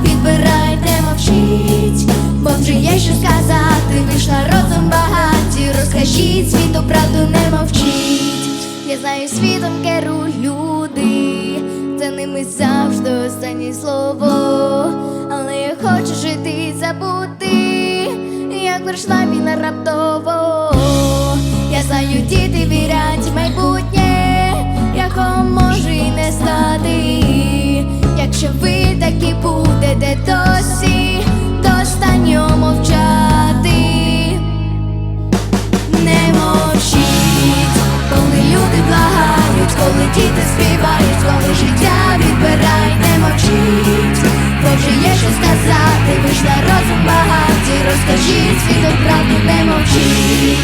відбирайте, мовчіть, бо вже є що сказати, ви ж багаті, розкажіть світу правду, не мовчіть. Я знаю, світом керують люди, за ними завжди останнє слово. Але я хочу жити і забути, як пройшла війна раптово. Розкажіть світу правду, не мовчіть,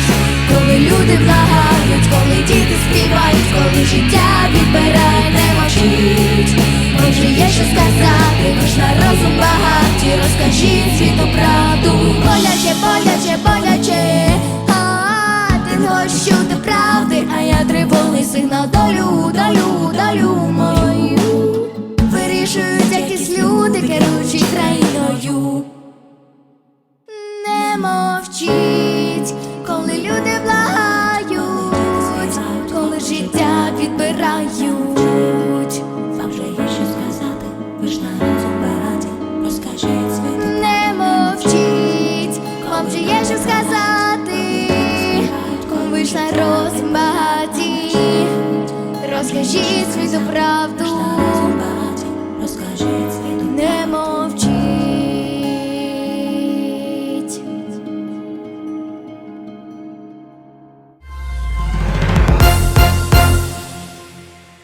коли люди благають, коли діти співають, коли життя відбирай, не мовчіть, бо вже є що сказати, ж на розум багаті, розкажіть світу правду, боляче, боляче, боляче. А, ти не хочеш чути правди, а я тривожний сигнал долю, долю ви ж на розбаті, розкажіть світу правду.